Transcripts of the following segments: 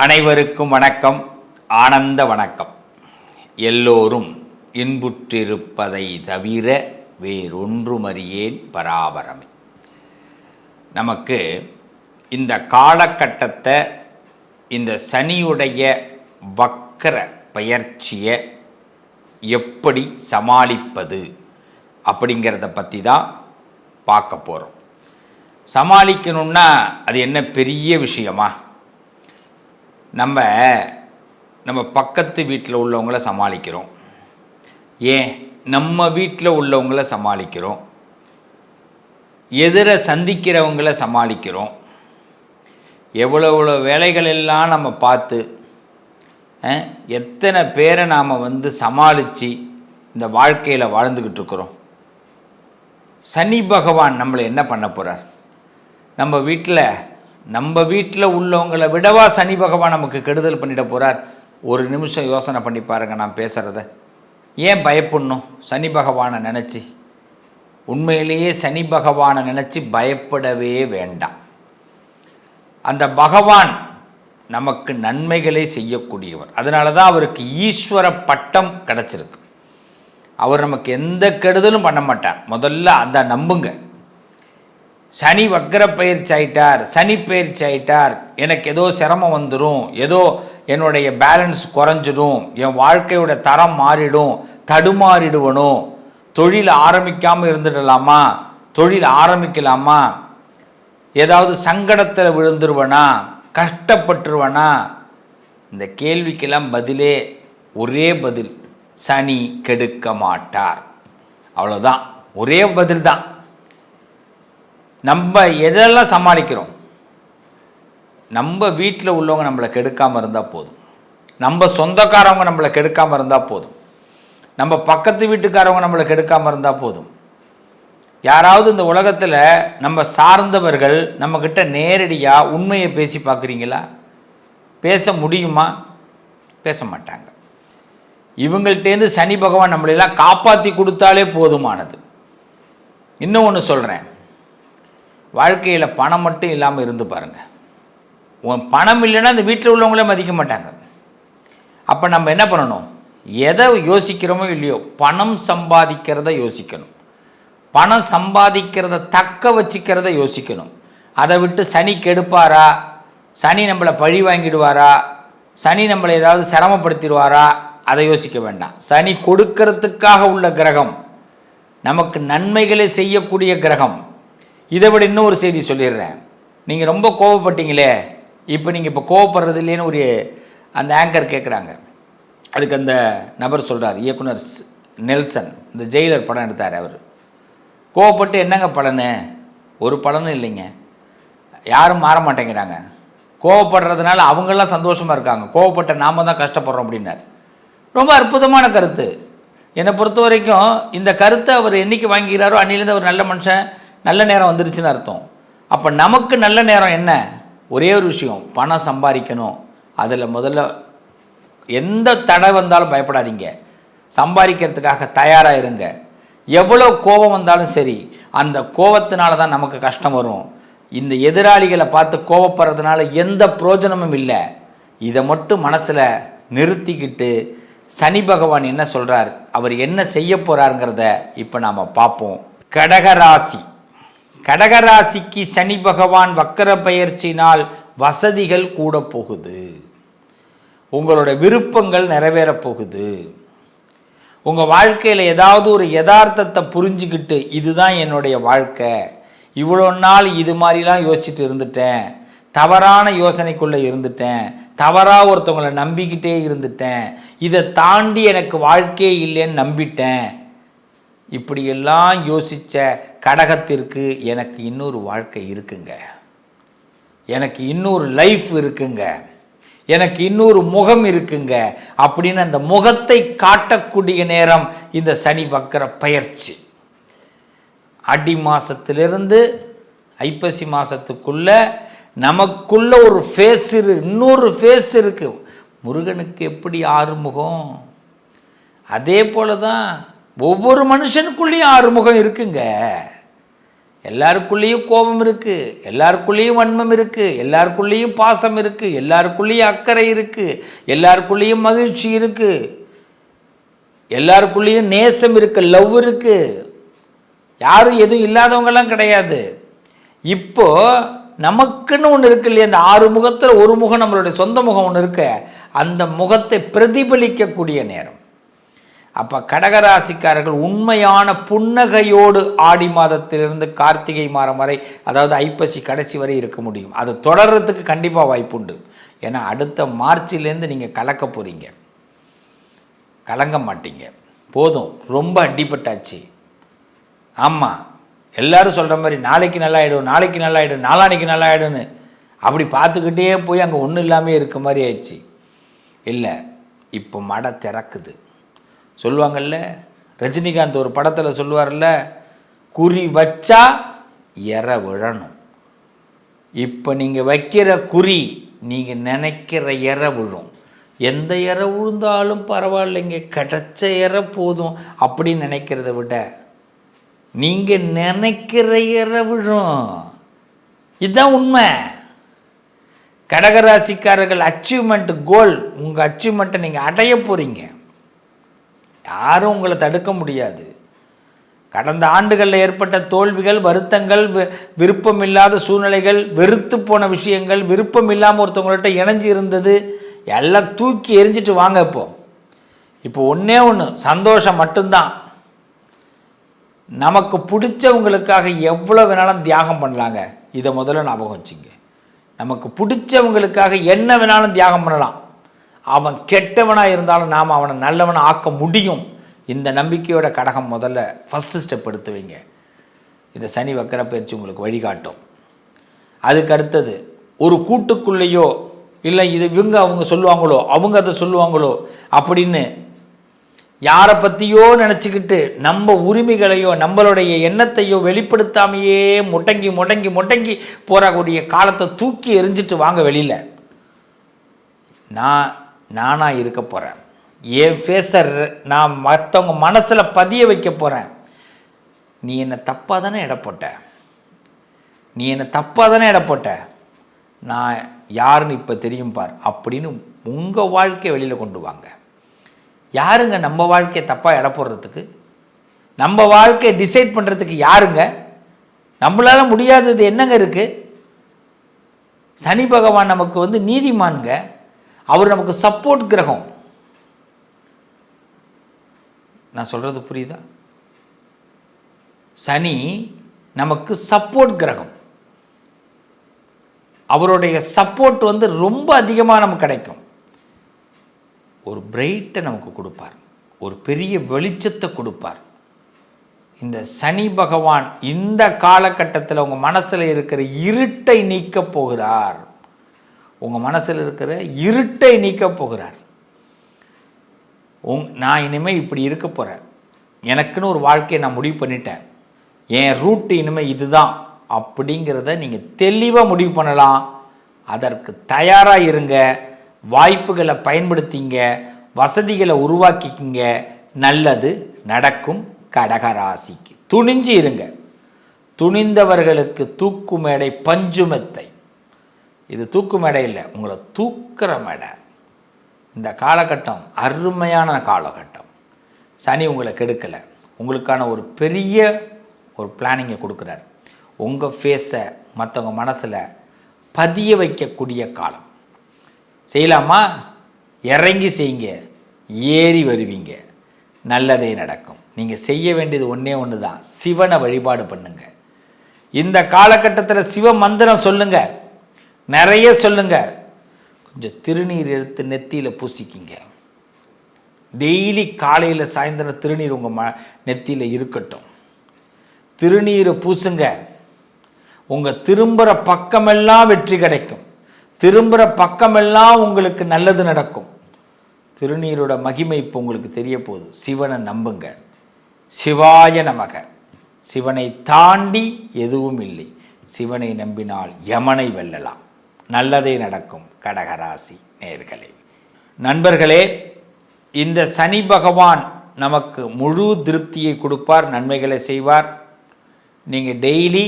அனைவருக்கும் வணக்கம். ஆனந்த வணக்கம். எல்லோரும் இன்புற்றிருப்பதை தவிர வேறொன்றுமறியேன் பராபரமே. நமக்கு இந்த காலகட்டத்தை இந்த சனியுடைய வக்கர பயிற்சியை எப்படி சமாளிப்பது அப்படிங்கிறத பற்றி தான் பார்க்க போகிறோம் சமாளிக்கணுன்னா அது என்ன பெரிய விஷயமா? நம்ம நம்ம பக்கத்து வீட்டில் உள்ளவங்கள சமாளிக்கிறோம். ஏன்? நம்ம வீட்டில் உள்ளவங்கள சமாளிக்கிறோம். எதிரை சந்திக்கிறவங்கள சமாளிக்கிறோம். எவ்வளோ எவ்வளோ வேலைகள் எல்லாம் நம்ம பார்த்து எத்தனை பேரை நாம் வந்து சமாளித்து இந்த வாழ்க்கையில் வாழ்ந்துக்கிட்டு இருக்கிறோம். சனி பகவான் நம்மளை என்ன பண்ண போகிறார் நம்ம வீட்டில் நம்ம வீட்டில் உள்ளவங்களை விடவா சனி பகவான் நமக்கு கெடுதல் பண்ணிட போகிறார் ஒரு நிமிஷம் யோசனை பண்ணி பாருங்க நான் பேசுகிறத ஏன் பயப்படணும்? சனி பகவானை நினச்சி. உண்மையிலேயே சனி பகவானை நினச்சி பயப்படவே வேண்டாம். அந்த பகவான் நமக்கு நன்மைகளை செய்யக்கூடியவர். அதனால தான் அவருக்கு ஈஸ்வர பட்டம் கிடச்சிருக்கு. அவர் நமக்கு எந்த கெடுதலும் பண்ண மாட்டார். முதல்ல அந்த நம்புங்க. சனி வக்கர பயிற்சி ஆயிட்டார் சனி பயிற்சி ஆயிட்டார். எனக்கு ஏதோ சிரமம் வந்துடும் ஏதோ என்னுடைய பேலன்ஸ் குறைஞ்சிடும் என் வாழ்க்கையோட தரம் மாறிடும் தடுமாறிடுவனும் தொழில் ஆரம்பிக்காமல் இருந்துடலாமா? தொழில் ஆரம்பிக்கலாமா? ஏதாவது சங்கடத்தில் விழுந்துருவனா? கஷ்டப்பட்டுருவனா? இந்த கேள்விக்கெல்லாம் பதிலே ஒரே பதில் சனி கெடுக்க மாட்டார். அவ்வளோதான் ஒரே பதில் தான் நம்ம எதெல்லாம் சமாளிக்கிறோம்? நம்ம வீட்டில் உள்ளவங்க நம்மளை கெடுக்காமல் இருந்தால் போதும். நம்ம சொந்தக்காரவங்க நம்மளை கெடுக்காமல் இருந்தால் போதும். நம்ம பக்கத்து வீட்டுக்காரவங்க நம்மளை கெடுக்காமல் இருந்தால் போதும். யாராவது இந்த உலகத்தில் நம்ம சார்ந்தவர்கள் நம்மக்கிட்ட நேரடியாக உண்மையை பேசி பார்க்குறீங்களா? பேச முடியுமா? பேச மாட்டாங்க. இவங்கள்ட்டேருந்து சனி பகவான் நம்மளெல்லாம் காப்பாற்றி கொடுத்தாலே போதுமானது. இன்னும் ஒன்று சொல்கிறேன் வாழ்க்கையில் பணம் மட்டும் இல்லாமல் இருந்து பாருங்கள் உன் பணம் இல்லைன்னா அந்த வீட்டில் உள்ளவங்களே மதிக்க மாட்டாங்க. அப்போ நம்ம என்ன பண்ணணும்? எதை யோசிக்கிறோமோ இல்லையோ பணம் சம்பாதிக்கிறத யோசிக்கணும். பணம் சம்பாதிக்கிறத தக்க வச்சுக்கிறத யோசிக்கணும். அதை விட்டு சனி கெடுப்பாரா? சனி நம்மளை பழி வாங்கிடுவாரா? சனி நம்மளை ஏதாவது சிரமப்படுத்திடுவாரா? அதை யோசிக்க வேண்டாம். சனி கொடுக்கறதுக்காக உள்ள கிரகம் நமக்கு நன்மைகளை செய்யக்கூடிய கிரகம். இதை விட இன்னொரு செய்தி சொல்லிடுறேன். நீங்கள் ரொம்ப கோவப்பட்டீங்களே இப்போ நீங்கள் இப்போ கோவப்படுறது இல்லைன்னு ஒரு அந்த ஆங்கர் கேட்குறாங்க அதுக்கு அந்த நபர் சொல்கிறார் இயக்குனர் நெல்சன் இந்த ஜெயிலர் படம் எடுத்தார் அவர். கோவப்பட்டு என்னங்க பலனு? ஒரு பலனும் இல்லைங்க. யாரும் மாற மாட்டேங்கிறாங்க. கோவப்படுறதுனால அவங்களாம் சந்தோஷமாக இருக்காங்க. கோவப்பட்ட நாம தான் கஷ்டப்படுறோம் அப்படின்னார். ரொம்ப அற்புதமான கருத்து. என்னை பொறுத்த வரைக்கும் இந்த கருத்தை அவர் என்னைக்கு வாங்கிக்கிறாரோ அன்னிலேருந்து அவர் நல்ல மனுஷன். நல்ல நேரம் வந்துருச்சுன்னு அர்த்தம். அப்போ நமக்கு நல்ல நேரம் என்ன? ஒரே ஒரு விஷயம் பணம் சம்பாதிக்கணும். அதில் முதல்ல எந்த தடை வந்தாலும் பயப்படாதீங்க. சம்பாதிக்கிறதுக்காக தயாராக இருங்க. எவ்வளோ கோபம் வந்தாலும் சரி அந்த கோபத்தினால தான் நமக்கு கஷ்டம் வரும். இந்த எதிராளிகளை பார்த்து கோபப்படுறதுனால எந்த பிரயோஜனமும் இல்லை. இதை மட்டும் மனசில் நிறுத்திக்கிட்டு சனி பகவான் என்ன சொல்கிறார் அவர் என்ன செய்ய போகிறாருங்கிறத இப்போ நாம் பார்ப்போம். கடகராசி. கடகராசிக்கு சனி பகவான் வக்கர பயிற்சினால் வசதிகள் கூட போகுது. உங்களோட விருப்பங்கள் நிறைவேறப் போகுது. உங்கள் வாழ்க்கையில் ஏதாவது ஒரு யதார்த்தத்தை புரிஞ்சுக்கிட்டு இதுதான் என்னுடைய வாழ்க்கை. இவ்வளோ நாள் இது மாதிரிலாம் யோசிச்சுட்டு இருந்துட்டேன். தவறான யோசனைக்குள்ளே இருந்துட்டேன். தவறாக ஒருத்தவங்களை நம்பிக்கிட்டே இருந்துட்டேன். இதை தாண்டி எனக்கு வாழ்க்கையே இல்லைன்னு நம்பிட்டேன். இப்படியெல்லாம் யோசித்த கடகத்திற்கு எனக்கு இன்னொரு வாழ்க்கை இருக்குங்க. எனக்கு இன்னொரு லைஃப் இருக்குங்க. எனக்கு இன்னொரு முகம் இருக்குங்க. அப்படின்னு அந்த முகத்தை காட்டக்கூடிய நேரம் இந்த சனி வக்கர பயிற்சி. அடி மாதத்திலிருந்து ஐப்பசி மாதத்துக்குள்ளே நமக்குள்ள ஒரு ஃபேஸ் இரு இன்னொரு ஃபேஸ் இருக்குது முருகனுக்கு எப்படி ஆறுமுகம்? அதே போல தான் ஒவ்வொரு மனுஷனுக்குள்ளேயும் ஆறு முகம் இருக்குங்க. எல்லாருக்குள்ளேயும் கோபம் இருக்குது எல்லாருக்குள்ளேயும் வன்மம் இருக்குது எல்லாருக்குள்ளேயும் பாசம் இருக்குது எல்லாருக்குள்ளேயும் அக்கறை இருக்குது எல்லாருக்குள்ளேயும் மகிழ்ச்சி இருக்குது எல்லாருக்குள்ளேயும் நேசம் இருக்குது லவ் இருக்குது யாரும் எதுவும் இல்லாதவங்கெல்லாம் கிடையாது. இப்போது நமக்குன்னு ஒன்று இருக்கு இல்லையா அந்த ஆறு முகத்தில் ஒரு முகம் நம்மளுடைய சொந்த முகம் ஒன்று இருக்க அந்த முகத்தை பிரதிபலிக்கக்கூடிய நேரம். அப்போ கடகராசிக்காரர்கள் உண்மையான புன்னகையோடு ஆடி மாதத்திலிருந்து கார்த்திகை மாதம் வரை அதாவது ஐப்பசி கடைசி வரை இருக்க முடியும். அது தொடர்றதுக்கு கண்டிப்பாக வாய்ப்புண்டு ஏன்னா அடுத்த மார்ச்சிலேருந்து நீங்கள் கலக்க போகிறீங்க கலங்க மாட்டீங்க. போதும். ரொம்ப அடிப்பட்டாச்சு ஆமாம் எல்லாரும் சொல்கிற மாதிரி நாளைக்கு நல்லா ஆகிடும் நாளைக்கு நல்லா ஆகிடும் நாளானைக்கு நல்லா ஆகிடும்னு அப்படி பார்த்துக்கிட்டே போய் அங்கே ஒன்றும் இல்லாமல் இருக்க மாதிரி ஆயிடுச்சு. இல்லை இப்போ மடை திறக்குது. சொல்லுவாங்கல்ல? ரஜினிகாந்த் ஒரு படத்தில் சொல்லுவார்ல குறி வச்சா எற விழணும். இப்போ நீங்கள் வைக்கிற குறி நீங்கள் நினைக்கிற எற விழும். எந்த எற விழுந்தாலும் பரவாயில்லைங்க கிடச்ச எற போதும் அப்படின்னு நினைக்கிறத விட நீங்கள் நினைக்கிற எற விழும். இதுதான் உண்மை. கடகராசிக்காரர்கள் அச்சீவ்மெண்ட் கோல் உங்கள் அச்சீவ்மெண்ட்டை நீங்கள் அடைய போகிறீங்க யாரும் உங்களை தடுக்க முடியாது. கடந்த ஆண்டுகளில் ஏற்பட்ட தோல்விகள் வருத்தங்கள் வி- விருப்பமில்லாத சூழ்நிலைகள் வெறுத்து போன விஷயங்கள் விருப்பம் இல்லாமல் ஒருத்தவங்கள்ட்ட இணைஞ்சு இருந்தது எல்லாம் தூக்கி எரிஞ்சிட்டு வாங்க இப்போ. இப்போ ஒன்றே ஒன்று சந்தோஷம் மட்டும்தான். நமக்கு பிடிச்சவங்களுக்காக எவ்வளோ வேணாலும் தியாகம் பண்ணலாங்க. இதை முதல்ல ஞாபகம் வச்சுங்க. நமக்கு பிடிச்சவங்களுக்காக என்ன வேணாலும் தியாகம் பண்ணலாம். அவன் கெட்டவனாக இருந்தாலும் நாம் அவனை நல்லவனை ஆக்க முடியும். இந்த நம்பிக்கையோட கடகம் முதல்ல ஃபஸ்ட்டு ஸ்டெப் எடுத்து வைங்க இந்த சனி வக்கர பயிற்சி உங்களுக்கு வழிகாட்டும். அதுக்கு அடுத்தது ஒரு கூட்டுக்குள்ளேயோ இல்லை இது இவங்க அவங்க சொல்லுவாங்களோ அவங்க அதை சொல்லுவாங்களோ அப்படின்னு யாரை பற்றியோ நினச்சிக்கிட்டு நம்ம உரிமைகளையோ நம்மளுடைய எண்ணத்தையோ வெளிப்படுத்தாமையே முடங்கி முடங்கி முடங்கி போகக்கூடிய காலத்தை தூக்கி எரிஞ்சிட்டு வாங்க வெளியில். நான் நானாக இருக்க போகிறேன் என் ஃபேஸை நான் மற்றவங்க மனசில் பதிய வைக்க போகிறேன் நீ என்னை தப்பாக தானே எடை போட்ட? நீ என்னை தப்பாக தானே எடை போட்ட? நான் யாருன்னு இப்போ தெரியும் பார். அப்படின்னு உங்கள் வாழ்க்கையை வெளியில் கொண்டு வாங்க. யாருங்க நம்ம வாழ்க்கையை தப்பாக எடை போடுறதுக்கு? நம்ம வாழ்க்கையை டிசைட் பண்ணுறதுக்கு யாருங்க? நம்மளால் முடியாதது என்னங்க இருக்குது சனி பகவான் நமக்கு வந்து நீதிமான்ங்க. அவர் நமக்கு சப்போர்ட் கிரகம். நான் சொல்கிறது புரியுதா? சனி நமக்கு சப்போர்ட் கிரகம். அவருடைய சப்போர்ட் வந்து ரொம்ப அதிகமாக நமக்கு கிடைக்கும். ஒரு பிரைட்டை நமக்கு கொடுப்பார். ஒரு பெரிய வெளிச்சத்தை கொடுப்பார். இந்த சனி பகவான் இந்த காலகட்டத்தில் உங்கள் மனசில் இருக்கிற இருட்டை நீக்கப் போகிறார். உங்கள் மனசில் இருக்கிற இருட்டை நீக்கப் போகிறார். உங் நான் இனிமேல் இப்படி இருக்க போகிறேன் எனக்குன்னு ஒரு வாழ்க்கையை நான் முடிவு பண்ணிட்டேன். என் ரூட் இனிமேல் இதுதான். அப்படிங்கிறத நீங்கள் தெளிவாக முடிவு பண்ணலாம். அதற்கு தயாராக இருங்க. வாய்ப்புகளை பயன்படுத்திங்க. வசதிகளை உருவாக்கிக்கிங்க. நல்லது நடக்கும் கடகராசிக்கு. துணிஞ்சு இருங்க. துணிந்தவர்களுக்கு தூக்கு மேடை இது தூக்கு மேடை இல்லை உங்களை தூக்குற மேடை. இந்த காலகட்டம் அருமையான காலகட்டம். சனி உங்களை கெடுக்கலை. உங்களுக்கான ஒரு பெரிய ஒரு பிளானிங்கை கொடுக்குறாரு. உங்கள் ஃபேஸை மற்றவங்க மனசில் பதிய வைக்கக்கூடிய காலம். செய்யலாமா? இறங்கி செய்யுங்க. ஏறி வருவீங்க. நல்லதே நடக்கும். நீங்கள் செய்ய வேண்டியது ஒன்றே ஒன்று தான் சிவனை வழிபாடு பண்ணுங்கள் இந்த காலகட்டத்தில் சிவ மந்திரம் சொல்லுங்கள் நிறைய சொல்லுங்க. கொஞ்சம் திருநீர் எடுத்து நெத்தியில் பூசிக்கிங்க. டெய்லி காலையில் சாயந்தரம் திருநீர் உங்கள் ம நெத்தியில் இருக்கட்டும். திருநீரை பூசுங்க. உங்கள் திரும்புகிற பக்கமெல்லாம் வெற்றி கிடைக்கும். திரும்புகிற பக்கமெல்லாம் உங்களுக்கு நல்லது நடக்கும். திருநீரோட மகிமை இப்போ உங்களுக்கு தெரிய போகுது. சிவனை நம்புங்க. சிவாய நமக. சிவனை தாண்டி எதுவும் இல்லை. சிவனை நம்பினால் யமனை வெல்லலாம். நல்லதே நடக்கும் கடகராசி நேர்களே. நண்பர்களே இந்த சனி பகவான் நமக்கு முழு திருப்தியை கொடுப்பார் நன்மைகளை செய்வார். நீங்கள் டெய்லி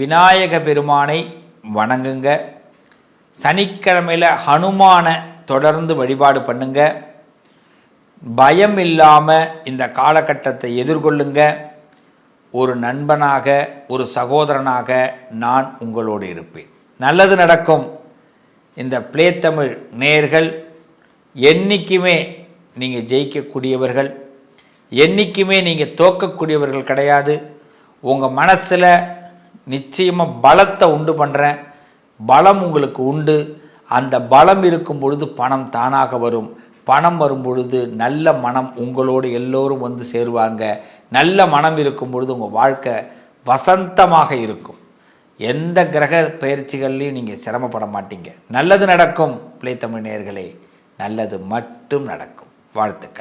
விநாயக பெருமானை வணங்குங்க. சனிக்கிழமையில் ஹனுமானை தொடர்ந்து வழிபாடு பண்ணுங்க. பயம் இல்லாமல் இந்த காலகட்டத்தை எதிர்கொள்ளுங்க. ஒரு நண்பனாக ஒரு சகோதரனாக நான் உங்களோடு இருப்பேன். நல்லது நடக்கும். இந்த பிளே தமிழ் நேர்கள் என்றைக்குமே நீங்கள் ஜெயிக்கக்கூடியவர்கள் என்றைக்குமே நீங்கள் தோக்கக்கூடியவர்கள் கிடையாது. உங்கள் மனசில் நிச்சயமாக பலத்தை உண்டு பண்ணுறேன் பலம் உங்களுக்கு உண்டு. அந்த பலம் இருக்கும் பொழுது பணம் தானாக வரும். பணம் வரும் பொழுது நல்ல மனம் உங்களோடு எல்லோரும் வந்து சேருவாங்க. நல்ல மனம் இருக்கும் பொழுது உங்கள் வாழ்க்கை வசந்தமாக இருக்கும். எந்த கிரக பயிற்சிகள்லையும் நீங்கள் சிரமப்பட மாட்டீங்க. நல்லது நடக்கும். பிள்ளை தமிழ் நேர்களே நல்லது மட்டும் நடக்கும். வாழ்த்துக்கள்.